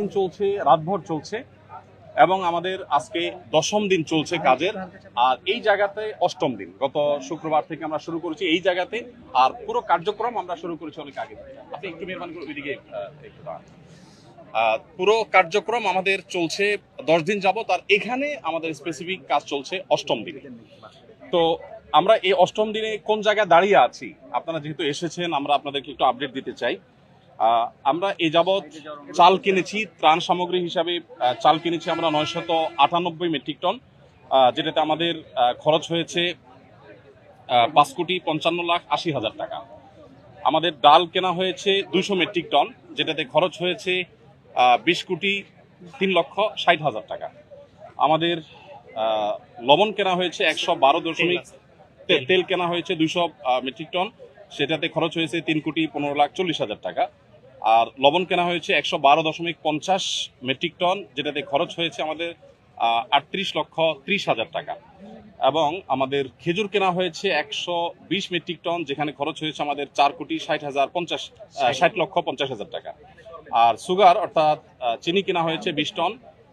চলছে, রাতভর চলছে, এবং আমাদের আজকে দশম দিন চলছে কাজের। আর এই জায়গাতে অষ্টম দিন। গত শুক্রবার থেকে আমরা শুরু করেছি এই জায়গাতে, আর পুরো কার্যক্রম আমরা শুরু করেছি অনেক আগে। আপনি একটু মেহরবানি করে ওইদিকে পুরো কার্যক্রম আমাদের চলছে দশ দিন যাবত আর এখানে আমাদের স্পেসিফিক কাজ চলছে অষ্টম দিনে। তো আমরা এই অষ্টম দিনে কোন জায়গায় দাঁড়িয়ে আছি? আপনারা যেহেতু এসেছেন, আমরা আপনাদেরকে একটু আপডেট দিতে চাই। আমরা এ যাবৎ চাল কিনেছি, ত্রাণ সামগ্রী হিসাবে চাল কিনেছি আমরা নয়শত আটানব্বই মেট্রিক টন যেটাতে আমাদের খরচ হয়েছে পাঁচ কোটি পঞ্চান্ন লাখ আশি হাজার টাকা। আমাদের ডাল কেনা হয়েছে দুশো মেট্রিক টন, যেটাতে খরচ হয়েছে বিশ কোটি তিন লক্ষ ষাট হাজার টাকা। আমাদের লবণ কেনা হয়েছে একশো বারো দশমিক তেল কেনা হয়েছে দুশো মেট্রিক টন, সেটাতে খরচ হয়েছে তিন কোটি পনেরো লাখ চল্লিশ হাজার টাকা। আর লবণ কেনা হয়েছে একশো বারো দশমিক পঞ্চাশ মেট্রিক টন যেটাতে খরচ হয়েছে আমাদের আটত্রিশ লক্ষ ত্রিশ হাজার টাকা। এবং আমাদের খেজুর কেনা হয়েছে একশো বিশ মেট্রিক টন যেখানে খরচ হয়েছে আমাদের চার কোটি ষাট হাজার পঞ্চাশ ষাট। লক্ষ পঞ্চাশ হাজার টাকা। আর সুগার অর্থাৎ চিনি কেনা হয়েছে বিশ টন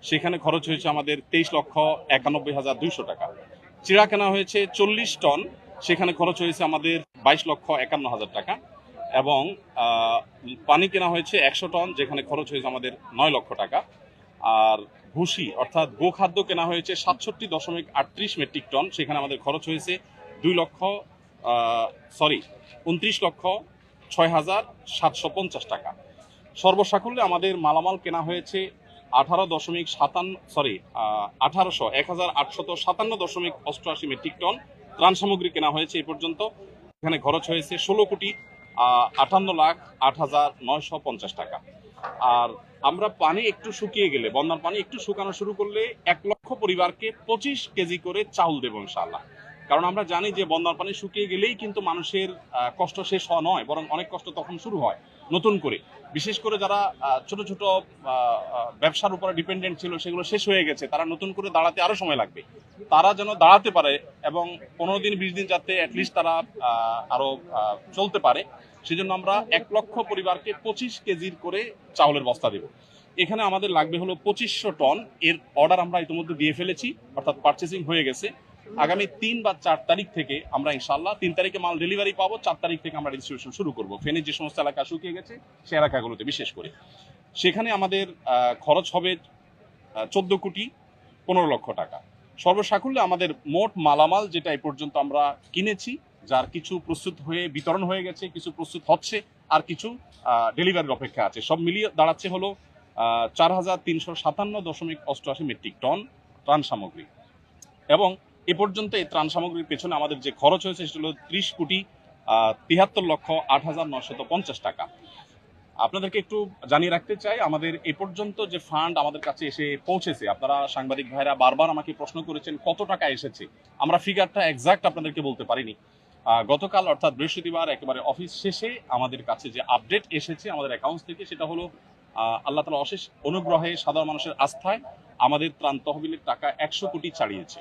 সেখানে খরচ হয়েছে আমাদের তেইশ লক্ষ একানব্বই হাজার দুইশো টাকা। চিড়া কেনা হয়েছে চল্লিশ টন সেখানে খরচ হয়েছে আমাদের বাইশ লক্ষ একান্ন হাজার টাকা। এবং পানি কেনা হয়েছে একশো টন, যেখানে খরচ হয়েছে আমাদের নয় লক্ষ টাকা। আর ভুসি, অর্থাৎ গোখাদ্য কেনা হয়েছে সাতষট্টি দশমিক আটত্রিশ মেট্রিক টন, সেখানে আমাদের খরচ হয়েছে দুই লক্ষ সরি, উনত্রিশ লক্ষ ছয় হাজার সাতশো পঞ্চাশ টাকা। সর্বসাকুল্যে আমাদের মালামাল কেনা হয়েছে আঠারো দশমিক সাতান্ন, সরি আঠারোশো, এক হাজার আটশত সাতান্ন দশমিক অষ্টআশি মেট্রিক টন ত্রাণ সামগ্রী কেনা হয়েছে এই পর্যন্ত। এখানে খরচ হয়েছে ষোলো কোটি আটান্ন লাখ আট হাজার নয়শো পঞ্চাশ টাকা। আর আমরা পানি একটু শুকিয়ে গেলে, বন্যার পানি একটু শুকানো শুরু করলে এক লক্ষ পরিবারকে পঁচিশ কেজি করে চাউল দেবো ইনশাআল্লাহ। কারণ আমরা জানি যে বন্যার পানি শুকিয়ে গেলেই কিন্তু মানুষের কষ্ট শেষ হওয়া নয় বরং অনেক কষ্ট তখন শুরু হয় নতুন করে। বিশেষ করে যারা ছোট ছোট ব্যবসার উপরে ডিপেন্ডেন্ট ছিল সেগুলো শেষ হয়ে গেছে তারা নতুন করে দাঁড়াতে আরও সময় লাগবে। তারা যেন দাঁড়াতে পারে এবং পনেরো দিন বিশ দিন যাতে অ্যাটলিস্ট তারা আহ, আরও চলতে পারে সেজন্য আমরা এক লক্ষ পরিবারকে পঁচিশ কেজির করে চাউলের বস্তা দেব। এখানে আমাদের লাগবে হলো পঁচিশশো টন এর অর্ডার আমরা ইতিমধ্যে দিয়ে ফেলেছি অর্থাৎ পার্চেসিং হয়ে গেছে। আগামী তিন বা চার তারিখ থেকে আমরা ইনশাল্লাহ তিন তারিখে মাল ডেলিভারি পাবো, চার তারিখ থেকে আমরা ডিস্ট্রিবিউশন শুরু করব। ফেনীর যে সমস্ত এলাকা শুকিয়ে গেছে সে এলাকাগুলোতে বিশেষ করে। সেখানে আমাদের খরচ হবে চোদ্দ কোটি পনেরো লক্ষ টাকা। সর্বসাকুল্যে আমাদের মোট মালামাল যেটা এই পর্যন্ত আমরা কিনেছি, যার কিছু প্রস্তুত হয়ে বিতরণ হয়ে গেছে, কিছু প্রস্তুত হচ্ছে, আর কিছু ডেলিভারির অপেক্ষা আছে। সব মিলিয়ে দাঁড়াচ্ছে হলো চার হাজার তিনশো সাতান্ন দশমিক অষ্টআশি মেট্রিক টন ত্রাণ সামগ্রী। এবং এ পর্যন্ত এই ত্রাণ সামগ্রীর পেছনে আমাদের যে খরচ হয়েছে সেটা হলো ত্রিশ কোটি তিয়াত্তর লক্ষ আট হাজার নশত পঞ্চাশ টাকা। আপনাদেরকে একটু জানিয়ে রাখতে চাই, আমাদের এ পর্যন্ত যে ফান্ড আমাদের কাছে এসে পৌঁছেছে, আপনারা সাংবাদিক ভাইরা বারবার আমাকে প্রশ্ন করেছেন, কত টাকা এসেছে? আমরা ফিগারটা এক্সাক্ট আপনাদেরকে বলতে পারিনি। গতকাল অর্থাৎ বৃহস্পতিবার একেবারে অফিস শেষে আমাদের কাছে যে আপডেট এসেছে আমাদের অ্যাকাউন্টস থেকে, সেটা হলো আল্লাহ তালা অশেষ অনুগ্রহে সাধারণ মানুষের আস্থায় আমাদের ত্রাণ তহবিলের টাকা একশো কোটি ছাড়িয়েছে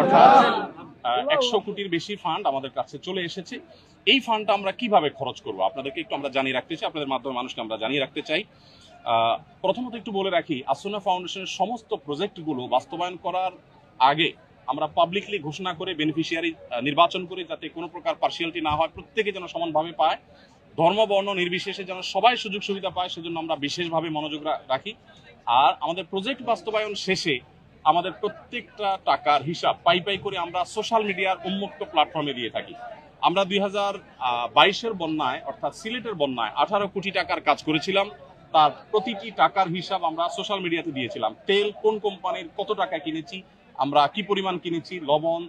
অর্থাৎ একশো কোটির বেশি ফান্ড আমাদের কাছে চলে এসেছে। এই ফান্ডটা আমরা কীভাবে খরচ করব? আপনাদেরকে একটু আমরা জানিয়ে রাখতে চাই আপনাদের মাধ্যমে মানুষকে আমরা জানিয়ে রাখতে চাই। প্রথমত একটু বলে রাখি আসুনা ফাউন্ডেশনের সমস্ত প্রজেক্টগুলো বাস্তবায়ন করার আগে আমরা পাবলিকলি ঘোষণা করে বেনিফিশিয়ারি নির্বাচন করে যাতে কোনো প্রকার পার্সিয়ালিটি না হয় প্রত্যেকে যেন সমানভাবে পায়। ধর্ম বর্ণ নির্বিশেষে যেন সবাই সুযোগ সুবিধা পায় সেজন্য আমরা বিশেষভাবে মনোযোগ রাখি। আর আমাদের প্রজেক্ট বাস্তবায়ন শেষে আমাদের প্রত্যেকটা টাকার হিসাব পাই পাই করে আমরা সোশ্যাল মিডিয়ার উন্মুক্ত প্ল্যাটফর্মে দিয়ে থাকি। আমরা দুই হাজার বাইশের বন্যায়, অর্থাৎ সিলেটের বন্যায় আঠারো কোটি টাকার কাজ করেছিলাম। তার প্রতিটি টাকার হিসাব আমরা সোশ্যাল মিডিয়াতে দিয়েছিলাম। তেল কোন কোম্পানির কত টাকা কিনেছি, আমরা কি পরিমাণ কিনেছি, লবণ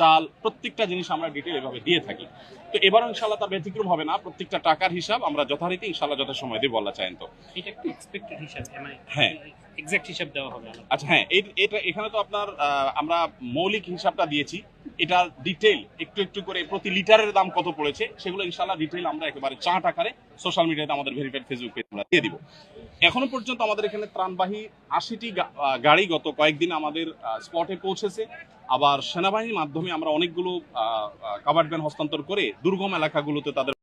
চাল প্রত্যেকটা জিনিস আমরা ডিটেল এভাবে দিয়ে থাকি। তো এবারও ইনশাল্লাহ তার ব্যতিক্রম হবে না। প্রত্যেকটা টাকার হিসাব আমরা যথারীতি ইনশাল্লাহ যথাসময় দেবো আল্লাহ চাইন তো। এটা একটু এক্সপেক্টেড হিসাব মানে হ্যাঁ। এক্সাক্ট হিসাব দেওয়া হবে আচ্ছা হ্যাঁ এটা এখানে তো আপনার আমরা মৌলিক হিসাবটা দিয়েছি। এটার ডিটেল একটু একটু করে প্রতি লিটারের দাম কত পড়েছে সেগুলো ইনশাল্লাহ ডিটেল আমরা একেবারে চার্ট আকারে সোশ্যাল মিডিয়াতে আমাদের ভেরিফাইড ফেসবুক পেজ আমরা দিয়ে দিব। এখনও পর্যন্ত আমাদের এখানে ত্রাণবাহী আশিটি গাড়ি গত কয়েকদিন আমাদের স্পটে পৌঁছেছে। আবার সেনাবাহিনীর মাধ্যমে আমরা অনেকগুলো কাভার্ড ভ্যান হস্তান্তর করে দুর্গম এলাকাগুলোতে তাদের